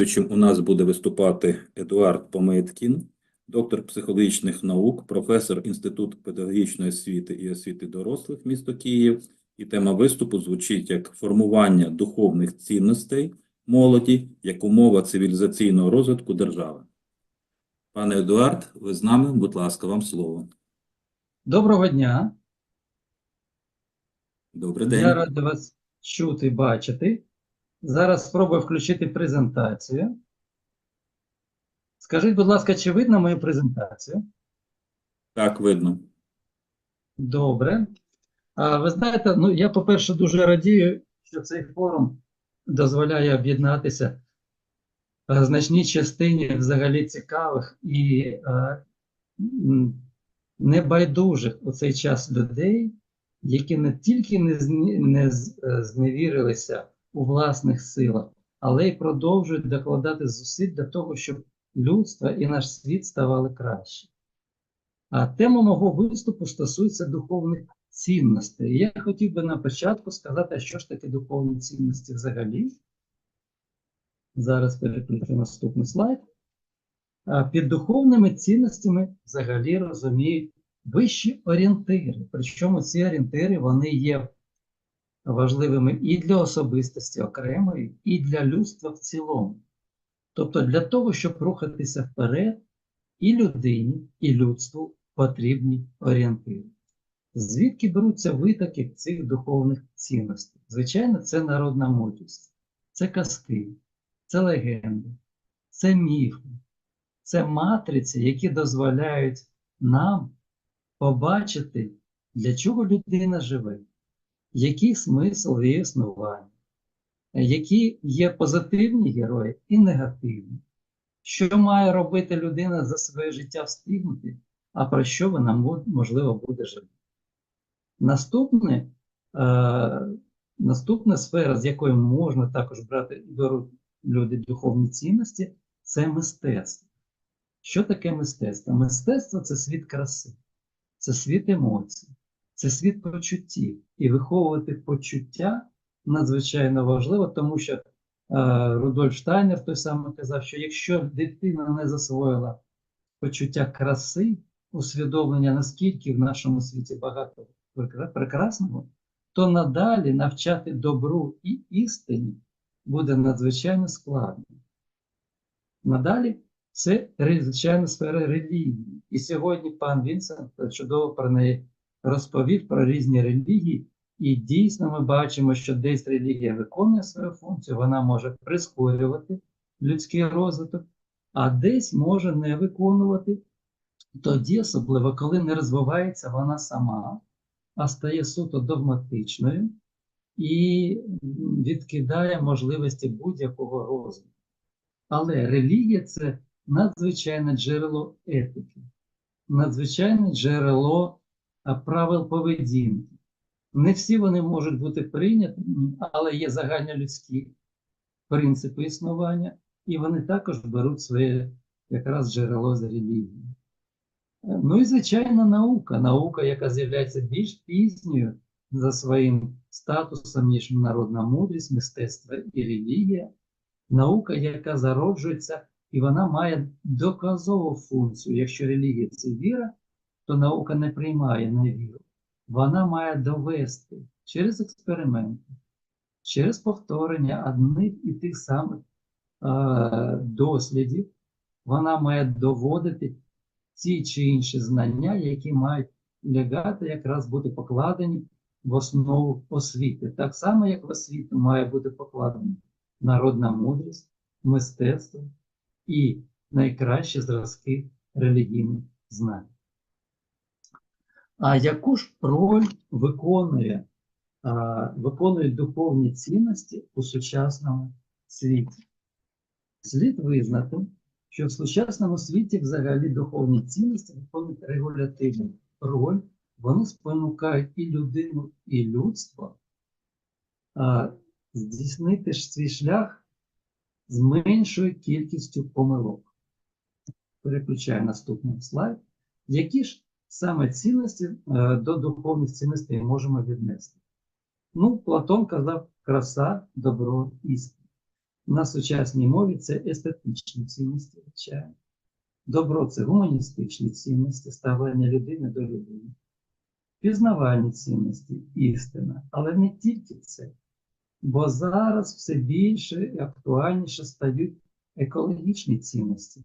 Слідуючим у нас буде виступати Едуард Помиткін, доктор психологічних наук, професор Інституту педагогічної освіти і освіти дорослих місто Київ. І тема виступу звучить як формування духовних цінностей молоді як умова цивілізаційного розвитку держави. Пане Едуард, ви з нами, будь ласка, вам слово. Доброго дня. Добрий Я день. радий вас чути, бачити. Зараз спробую включити презентацію. Скажіть, будь ласка, чи видно мою презентацію? Так, видно. Добре. А ви знаєте, ну я, по-перше, дуже радію, що цей форум дозволяє об'єднатися значній частині взагалі цікавих і м, небайдужих у цей час людей, які не тільки не, зні- не е, зневірилися у власних силах, але й продовжують докладати зусиль для того, щоб людство і наш світ ставали краще. А тема мого виступу стосується духовних цінностей. Я хотів би на початку сказати, що ж таке духовні цінності взагалі. Зараз переключу наступний слайд. Під духовними цінностями взагалі розуміють вищі орієнтири. Причому ці орієнтири вони є важливими і для особистості окремої, і для людства в цілому. Тобто для того, щоб рухатися вперед, і людині, і людству потрібні орієнтири. Звідки беруться витоки цих духовних цінностей? Звичайно, це народна мудрість, це казки, це легенди, це міфи, це матриці, які дозволяють нам побачити, для чого людина живе, який смисл її існування, які є позитивні герої і негативні. Що має робити людина за своє життя встигнути, а про що вона можливо буде жити? Наступне, е, наступна сфера, з якої можна також брати люди духовні цінності, це мистецтво. Що таке мистецтво? Мистецтво це світ краси, це світ емоцій, це світ почуттів. І виховувати почуття надзвичайно важливо, тому що е, Рудольф Штайнер той самий казав, що якщо дитина не засвоїла почуття краси, усвідомлення, наскільки в нашому світі багато прекрасного, то надалі навчати добру і істині буде надзвичайно складно. Надалі це звичайно сфера релігії. І сьогодні пан Вінсент чудово про неї розповів про різні релігії. І дійсно ми бачимо, що десь релігія виконує свою функцію, вона може прискорювати людський розвиток, а десь може не виконувати. Тоді, особливо, коли не розвивається вона сама, а стає суто догматичною і відкидає можливості будь-якого розвитку. Але релігія це надзвичайне джерело етики, надзвичайне джерело правил поведінки. Не всі вони можуть бути прийняті, але є загальнолюдські принципи існування, і вони також беруть своє якраз джерело з релігії. Ну і звичайно, наука. Наука, яка з'являється більш пізньою за своїм статусом, ніж народна мудрість, мистецтво і релігія. Наука, яка зароджується, і вона має доказову функцію. Якщо релігія це віра, то наука не приймає невіру. Вона має довести через експерименти, через повторення одних і тих самих е, дослідів, вона має доводити ті чи інші знання, які мають лягати якраз бути покладені в основу освіти. Так само, як в освіту має бути покладена народна мудрість, мистецтво і найкращі зразки релігійних знань. А яку ж роль виконує, виконують духовні цінності у сучасному світі? Слід визнати, що в сучасному світі взагалі духовні цінності виконують регулятивну роль, вони спонукають і людину, і людство здійснити ж свій шлях з меншою кількістю помилок. Переключаю наступний слайд. Які ж саме цінності е, до духовних цінностей можемо віднести? Ну, Платон казав краса, добро, істина. На сучасній мові це естетичні цінності, звичайно. Добро це гуманістичні цінності, ставлення людини до людини. Пізнавальні цінності, істина. Але не тільки це. Бо зараз все більше і актуальніше стають екологічні цінності.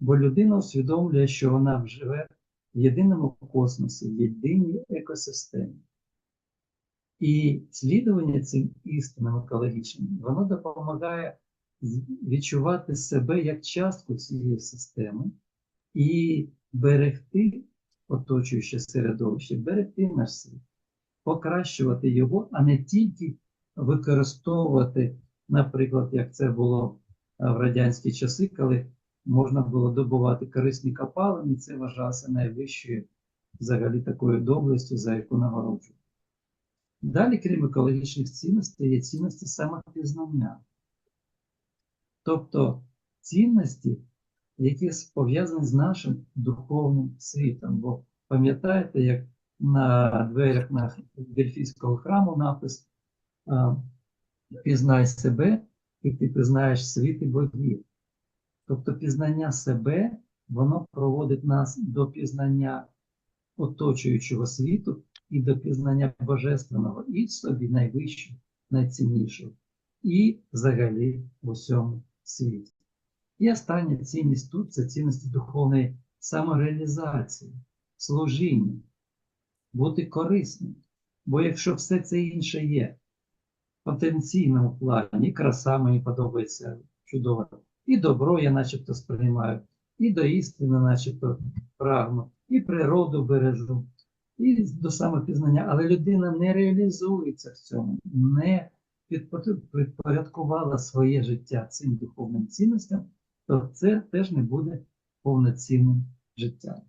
Бо людина усвідомлює, що вона живе в єдиному космосі, в єдиній екосистемі. І слідування цим істинам екологічним, воно допомагає відчувати себе як частку цієї системи і берегти оточуюче середовище, берегти наш світ, покращувати його, а не тільки використовувати, наприклад, як це було е, в радянські часи, коли можна було добувати корисні копалини, це вважалося найвищою взагалі такою доблестю, за яку нагороджують. Далі, крім екологічних цінностей, є цінності самопізнання. Тобто цінності, які пов'язані з нашим духовним світом. Бо пам'ятаєте, як на дверях на Дельфійського храму напис Пізнай себе, і ти пізнаєш світ і богів. Тобто пізнання себе, воно проводить нас до пізнання оточуючого світу і до пізнання божественного і в собі найвищого, найціннішого, і взагалі в усьому світі. І остання цінність тут це цінності духовної самореалізації, служіння, бути корисним. Бо якщо все це інше є в потенційному плані, краса мені подобається чудово, і добро я начебто сприймаю, і до істини, начебто прагну, і природу бережу, і до самопізнання, але людина не реалізується в цьому, не підпорядкувала своє життя цим духовним цінностям, то це теж не буде повноцінним життям.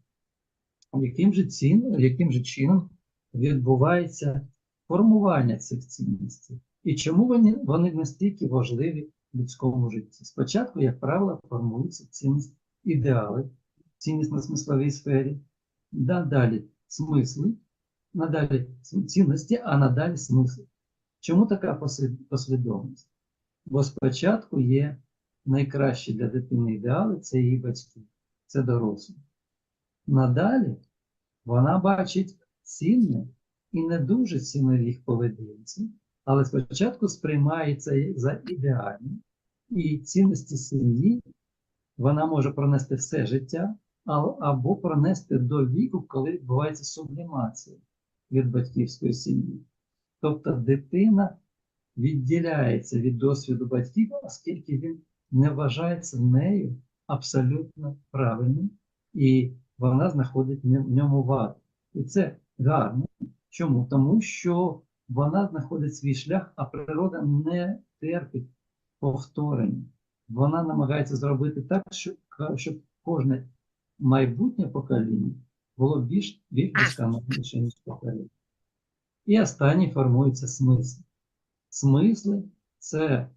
Яким же, цін, яким же чином відбувається формування цих цінностей? І чому вони, вони настільки важливі людському житті? Спочатку, як правило, формуються цінності, ідеали, цінність на смисловій сфері, да, далі смисли, надалі цінності, а надалі смисли. Чому така послідовність? Бо спочатку є найкращі для дитини ідеали це її батьки, це дорослі. Надалі вона бачить цінне і не дуже цінне в їх поведінці, але спочатку сприймає це за ідеальні, і цінності сім'ї вона може пронести все життя, або пронести до віку, коли відбувається сублімація від батьківської сім'ї. Тобто дитина відділяється від досвіду батьків, оскільки він не вважається нею абсолютно правильним, і вона знаходить в ньому- ваду. І це гарно. Чому? Тому що вона знаходить свій шлях, а природа не терпить повторення. Вона намагається зробити так, щоб, щоб кожне майбутнє покоління було більш досконаліше, ніж попереднє. І останній формується смисл. Смисли це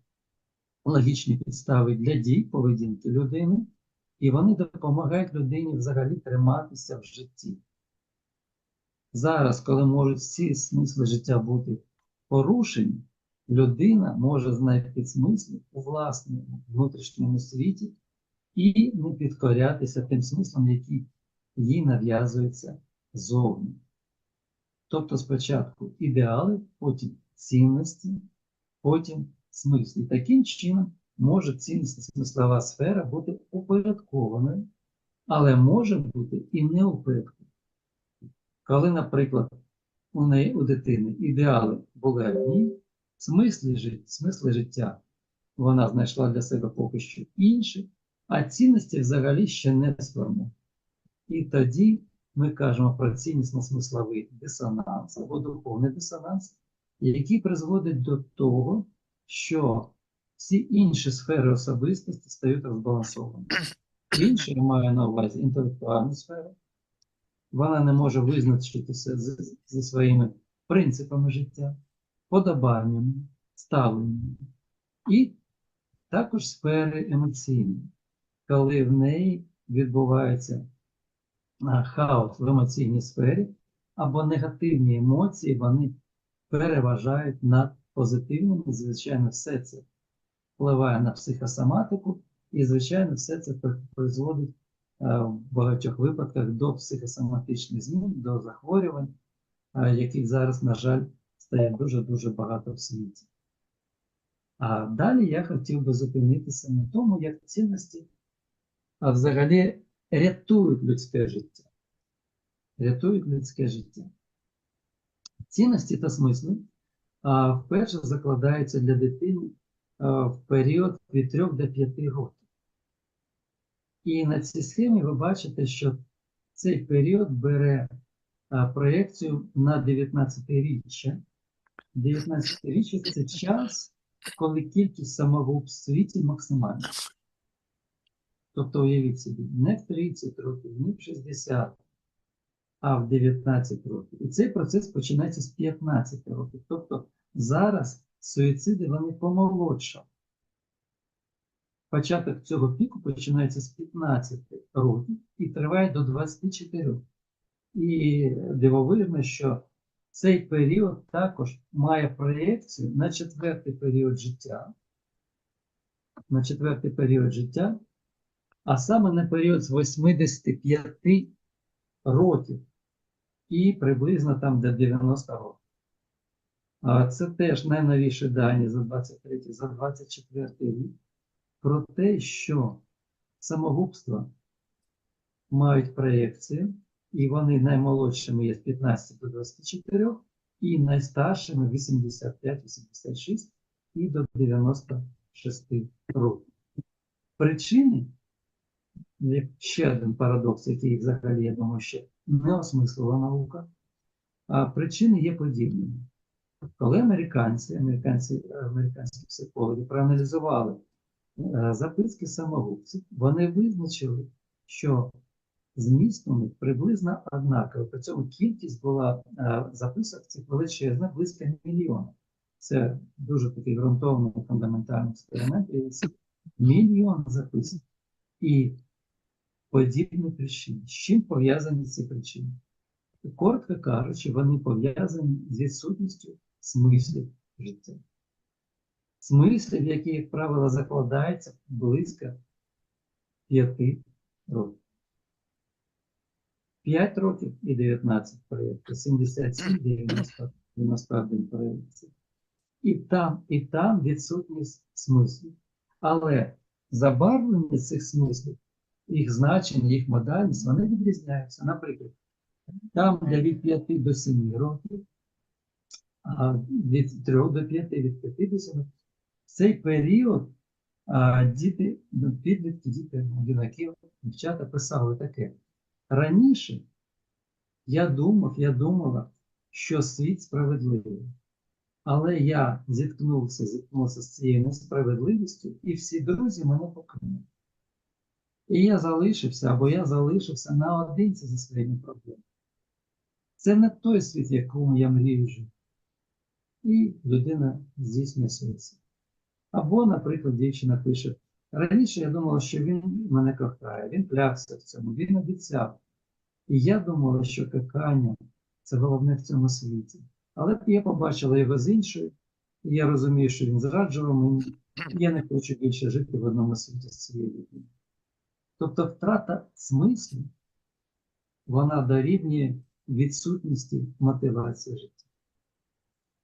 логічні підстави для дій поведінки людини, і вони допомагають людині взагалі триматися в житті. Зараз, коли можуть всі смисли життя бути порушені, людина може знайти смисли у власному внутрішньому світі і не підкорятися тим смислам, які їй нав'язуються зовні. Тобто спочатку ідеали, потім цінності, потім смисли. І таким чином може цінностна смислова сфера бути упорядкованою, але може бути і неупорядкованою. Коли, наприклад, у неї у дитини ідеали були одні, смисли, жит- смисли життя вона знайшла для себе поки що інші, а цінності взагалі ще не сформовані. І тоді ми кажемо про ціннісно-смисловий дисонанс або духовний дисонанс, який призводить до того, що всі інші сфери особистості стають розбалансованими. Інше я маю на увазі інтелектуальну сферу. Вона не може визначитися зі своїми принципами життя, подобаннями, ставленнями. І також сфери емоційні, коли в неї відбувається хаос в емоційній сфері, або негативні емоції вони переважають над позитивними. Звичайно, все це впливає на психосоматику, і, звичайно, все це призводить в багатьох випадках до психосоматичних змін, до захворювань, яких зараз, на жаль, стає дуже-дуже багато в світі. А далі я хотів би зупинитися на тому, як цінності а взагалі рятують людське життя. Рятують людське життя. Цінності та смисли а, вперше закладаються для дитини а, в період від 3 до 5 років. І на цій схемі ви бачите, що цей період бере а, проєкцію на 19-річчя. 19-річчя це час, коли кількість самогубств в світі максимальна. Тобто уявіть собі, не в 30 років, не в 60, а в 19 років. І цей процес починається з 15 років. Тобто зараз суїциди вони помолодшали. Початок цього піку починається з 15 років і триває до 24. І дивовижно, що цей період також має проєкцію на четвертий період життя. На четвертий період життя, а саме на період з 85 років і приблизно там до 90 років. Це теж найновіші дані за 23, за 24 рік про те, що самогубства мають проєкцію, і вони наймолодшими є з 15 до 24, і найстаршими 85-86 і до 96 років. Причини, ще один парадокс, який взагалі, я думаю, ще не осмислила наука, а причини є подібними. Коли американці, американці, американські психологи проаналізували е, записки самогубців, вони визначили, що зміст у них приблизно однаковий. При цьому кількість була е, записок цих величезна, близько мільйона. Це дуже такий ґрунтовний фундаментальний експеримент. І це мільйон записок. І подібні причини. З чим пов'язані ці причини? Коротко кажучи, вони пов'язані з відсутністю смислів життя. Смислів, які, як правило, закладаються близько 5 років. 5 років і 19 проєктів, 77, 90, 91 проєктів. І там, і там відсутність смислів. Але забарвлення цих смислів, їх значення, їх модальність, вони відрізняються. Наприклад, там, де від 5 до 7 років, а від 3 до 5, від 5 до 7, в цей період а, діти, підлітки, діти, юнаки, дівчата писали таке. Раніше я думав, я думала, що світ справедливий. Але я зіткнувся, зіткнувся з цією несправедливістю, і всі друзі мене покинули. І я залишився, або я залишився наодинці зі своїми проблемами. Це не той світ, в якому я мрію жити. І людина здійснює суїцид. Або, наприклад, дівчина пише: раніше я думала, що він мене кохає, він клявся в цьому, він обіцяв. І я думала, що кохання це головне в цьому світі. Але я побачила його з іншою, і я розумію, що він зраджував мені, і я не хочу більше жити в одному світі з цією людиною. Тобто втрата смислу, вона дорівнює відсутності мотивації життя.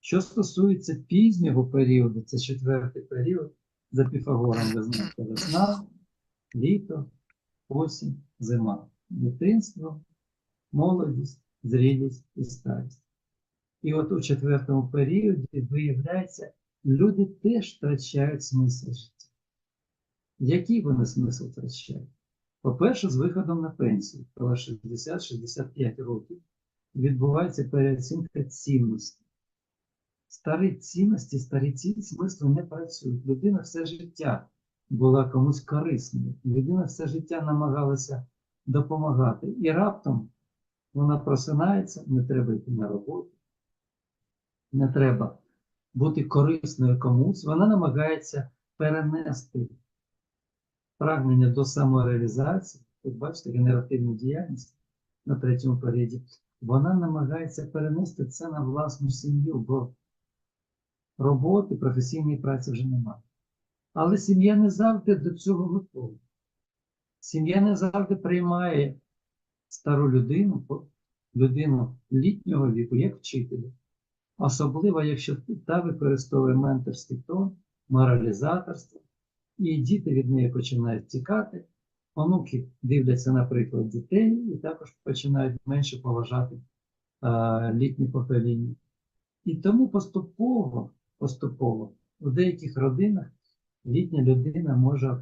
Що стосується пізнього періоду, це четвертий період, за Піфагором ви знаєте, весна, літо, осінь, зима, дитинство, молодість, зрілість і старість. І от у четвертому періоді виявляється, люди теж втрачають смисл життя. Який вони смисл втрачають? По-перше, з виходом на пенсію, коли 60-65 років відбувається переоцінка цінностей. Старі цінності, старі ці смисли не працюють. Людина все життя була комусь корисною. Людина все життя намагалася допомагати. І раптом вона просинається, не треба йти на роботу, не треба бути корисною комусь. Вона намагається перенести прагнення до самореалізації. Тут бачите, генеративну діяльність на третьому періоді, вона намагається перенести це на власну сім'ю, бо роботи, професійної праці вже немає. Але сім'я не завжди до цього готова. Сім'я не завжди приймає стару людину, людину літнього віку, як вчителя. Особливо, якщо та використовує менторський тон, моралізаторство, і діти від неї починають тікати, онуки дивляться, наприклад, дітей і також починають менше поважати а, літнє покоління. І тому поступово, поступово у деяких родинах літня людина може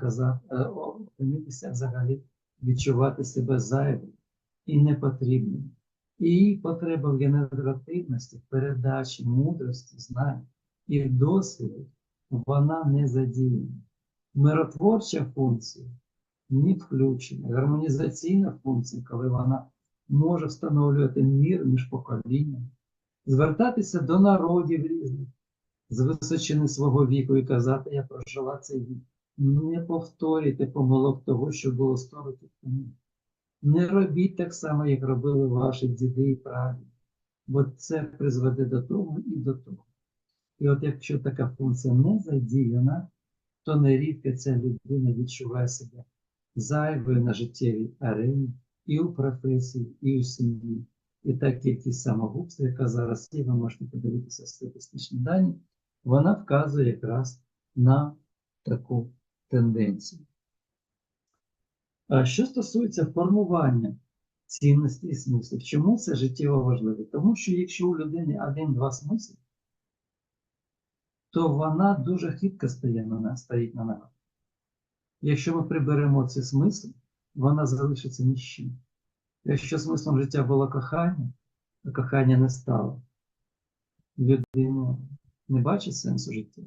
е, опинитися взагалі, відчувати себе зайвим і непотрібним. І її потреба в генеративності, передачі, мудрості, знань і досвіду, вона не задіяна. Миротворча функція не включена. Гармонізаційна функція, коли вона може встановлювати мір між поколіннями, звертатися до народів різних з височини свого віку і казати, я прожила цей вік. Не повторюйте помилок того, що було 100 років тому. Не робіть так само, як робили ваші діди і прадіди, бо це призведе до того і до того. І от якщо така функція не задіяна, то нерідко ця людина відчуває себе зайвою на життєвій арені і у професії, і у сім'ї. І та кількість самогубств, яка зараз є, ви можете подивитися статистичні дані, вона вказує якраз на таку тенденцію. А що стосується формування цінностей і смислів, чому це життєво важливо? Тому що якщо у людини один-два смисли, то вона дуже хитко стає на, стоїть на ногах. Якщо ми приберемо ці смисли, вона залишиться ні з чим. Якщо смислом життя було кохання, а кохання не стало, людина не бачить сенсу життя.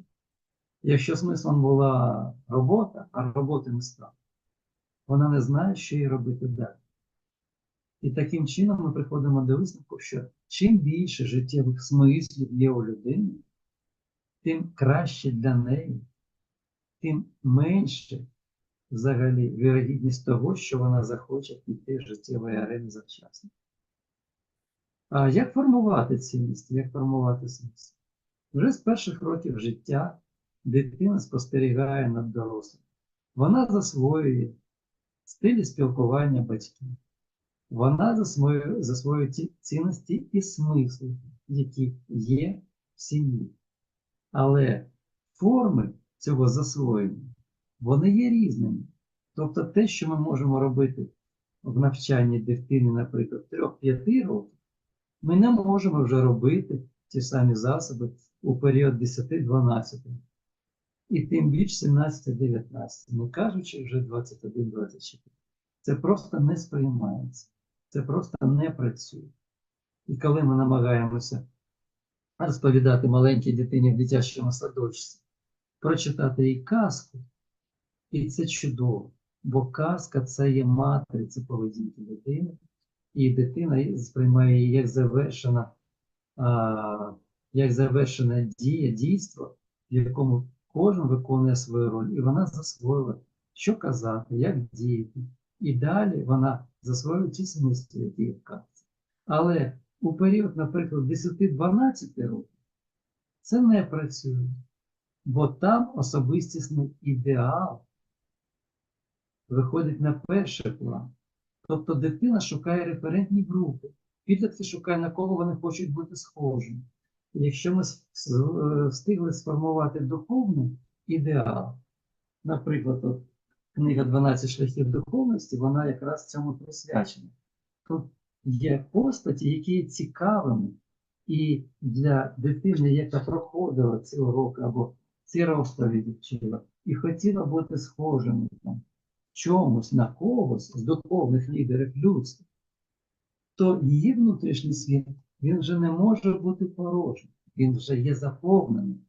Якщо смислом була робота, а роботи не стало, вона не знає, що їй робити далі. І таким чином ми приходимо до висновку, що чим більше життєвих смислів є у людини, тим краще для неї, тим менше взагалі вірогідність того, що вона захоче піти з життєвої арени завчасно. А як формувати цінності, як формувати смисл? Вже з перших років життя дитина спостерігає над дорослим. Вона засвоює стилі спілкування батьків. Вона засвоює, засвоює ті цінності і смисли, які є в сім'ї. Але форми цього засвоєння, вони є різними. Тобто те, що ми можемо робити в навчанні дитини, наприклад, 3-5 років, ми не можемо вже робити ті самі засоби у період 10-12 і тим більш 17-19, не кажучи вже 21-24. Це просто не сприймається, це просто не працює. І коли ми намагаємося розповідати маленькій дитині в дитячому садочці, прочитати їй казку, і це чудово, бо казка це є матриця поведінки дитини, і дитина сприймає її як завершена, а, як завершена дія, дійство, в якому кожен виконує свою роль, і вона засвоїла, що казати, як діяти. І далі вона засвоює ті смисли, які в казці. Але у період, наприклад, 10-12 років це не працює, бо там особистісний ідеал виходить на перший план. Тобто дитина шукає референтні групи, підлітки шукає, на кого вони хочуть бути схожими. Якщо ми е, встигли сформувати духовний ідеал, наприклад, от книга «12 шляхів духовності, вона якраз цьому присвячена. Тут є постаті, які є цікавими, і для дитини, яка проходила ці уроки або ці розповіді вчила, і хотіла бути схожими там, чомусь на когось з духовних лідерів людства, то її внутрішній світ він вже не може бути порожнім, він вже є заповнений.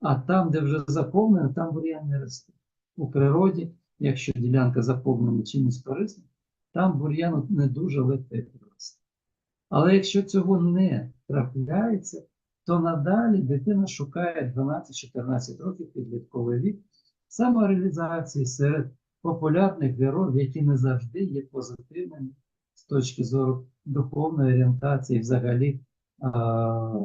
А там, де вже заповнено, там бур'ян не росте. У природі, якщо ділянка заповнена чимось корисним, там бур'ян не дуже легко росте. Але якщо цього не трапляється, то надалі дитина шукає 12-14 років підлітковий вік самореалізації серед популярних героїв, які не завжди є позитивними з точки зору духовної орієнтації, взагалі а,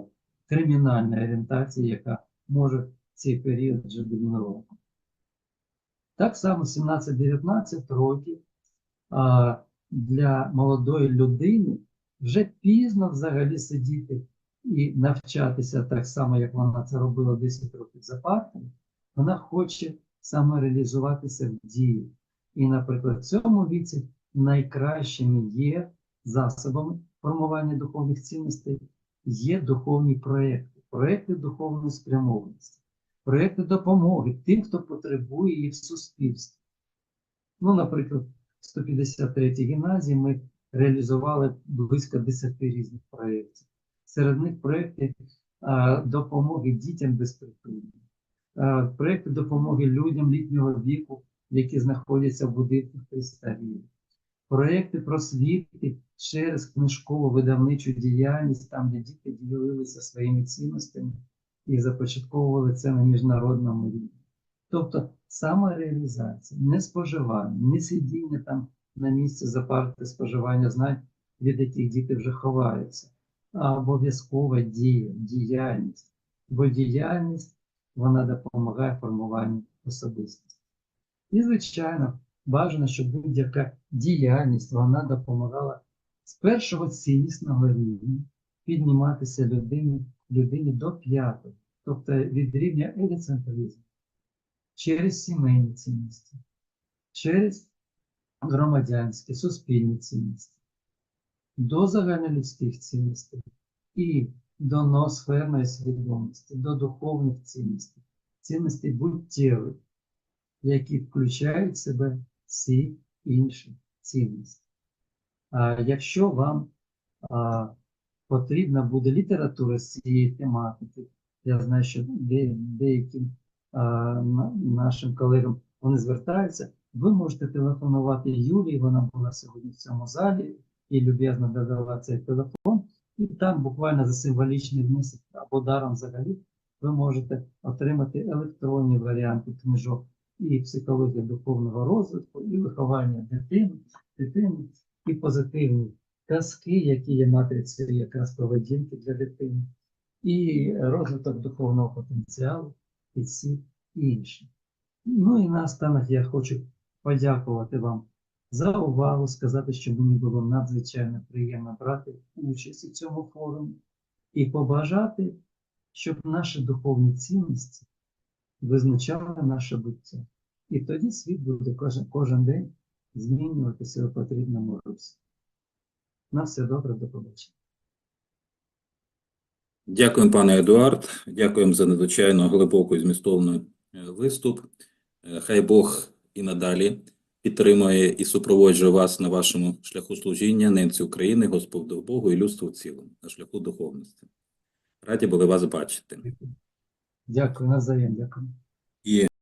кримінальної орієнтації, яка може цей період вже домінувати. Так само 17-19 років а, для молодої людини вже пізно взагалі сидіти і навчатися так само, як вона це робила 10 років за партою, вона хоче самореалізуватися в дії. І, наприклад, в цьому віці найкращими є засобами формування духовних цінностей, є духовні проекти, проекти духовної спрямованості, проекти допомоги тим, хто потребує її в суспільстві. Ну, наприклад, в 153-й гімназії ми реалізували близько 10 різних проєктів. Серед них проекти а, допомоги дітям безпритульним, а, проекти допомоги людям літнього віку, які знаходяться в будинках престарілих, проекти просвіти через книжкову видавничу діяльність, там, де діти ділилися своїми цінностями і започатковували це на міжнародному рівні. Тобто самореалізація, не споживання, не сидіння там на місці за споживання знань, від яких діти вже ховаються, а обов'язкова дія, діяльність. Бо діяльність вона допомагає формуванню особистості. І, звичайно, бажано, щоб будь-яка діяльність вона допомагала з першого ціннісного рівня підніматися людині, людині до п'ятого, тобто від рівня егоцентризму через сімейні цінності, через громадянські, суспільні цінності, до загальнолюдських цінностей і до ноосферної свідомості, до духовних цінностей, цінностей буттєвих, які включають в себе всі інші цінності. А якщо вам а, потрібна буде література з цієї тематики, я знаю, що де, деяким а, на- нашим колегам вони звертаються, ви можете телефонувати Юлії, вона була сьогодні в цьому залі і люб'язно додала цей телефон, і там буквально за символічний внесок або даром взагалі ви можете отримати електронні варіанти книжок і психологія духовного розвитку, і виховання дитини, дитини, і позитивні казки, які є матрицею якраз поведінки для дитини, і розвиток духовного потенціалу, і всі інші. Ну і наостанок я хочу подякувати вам за увагу, сказати, що мені було надзвичайно приємно брати участь у цьому форумі і побажати, щоб наші духовні цінності визначали наше буття. І тоді світ буде кожен, кожен день змінюватися у потрібному русі. На все добре, до побачення. Дякуємо, пане Едуард. Дякуємо за надзвичайно глибоку і змістовний е, виступ. Е, Хай Бог і надалі підтримує і супроводжує вас на вашому шляху служіння ненці України, Господу Богу і людству в цілому, на шляху духовності. Раді були вас бачити. Дякую, навзаєм, дякую. І